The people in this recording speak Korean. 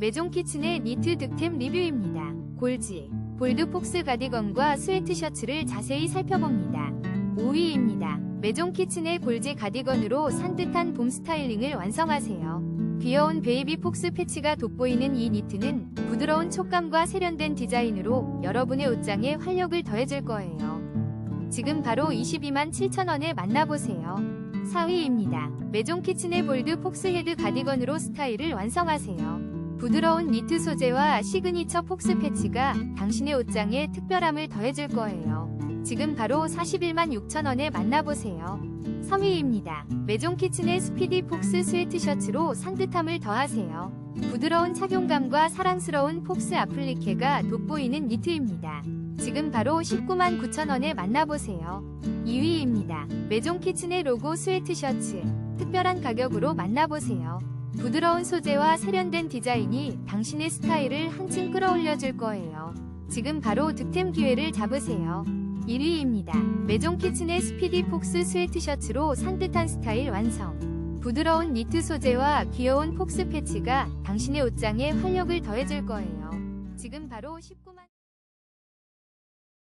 메종 키친의 니트 득템 리뷰입니다. 골지, 볼드 폭스 가디건과 스웨트 셔츠를 자세히 살펴봅니다. 5위입니다. 메종 키친의 골지 가디건으로 산뜻한 봄 스타일링을 완성하세요. 귀여운 베이비 폭스 패치가 돋보이는 이 니트는 부드러운 촉감과 세련된 디자인으로 여러분의 옷장에 활력을 더해줄 거예요. 지금 바로 22만 7천원에 만나보세요. 4위입니다. 메종 키친의 볼드 폭스 헤드 가디건으로 스타일을 완성하세요. 부드러운 니트 소재와 시그니처 폭스 패치가 당신의 옷장에 특별함을 더해줄 거예요. 지금 바로 41만 6천원에 만나보세요. 3위입니다. 메종 키친의 스피디 폭스 스웨트 셔츠로 산뜻함을 더하세요. 부드러운 착용감과 사랑스러운 폭스 아플리케가 돋보이는 니트입니다. 지금 바로 19만 9천원에 만나보세요. 2위입니다. 메종 키친의 로고 스웨트 셔츠. 특별한 가격으로 만나보세요. 부드러운 소재와 세련된 디자인이 당신의 스타일을 한층 끌어올려줄 거예요. 지금 바로 득템 기회를 잡으세요. 1위입니다. 메종 키친의 스피디 폭스 스웨트 셔츠로 산뜻한 스타일 완성. 부드러운 니트 소재와 귀여운 폭스 패치가 당신의 옷장에 활력을 더해줄 거예요. 지금 바로 19만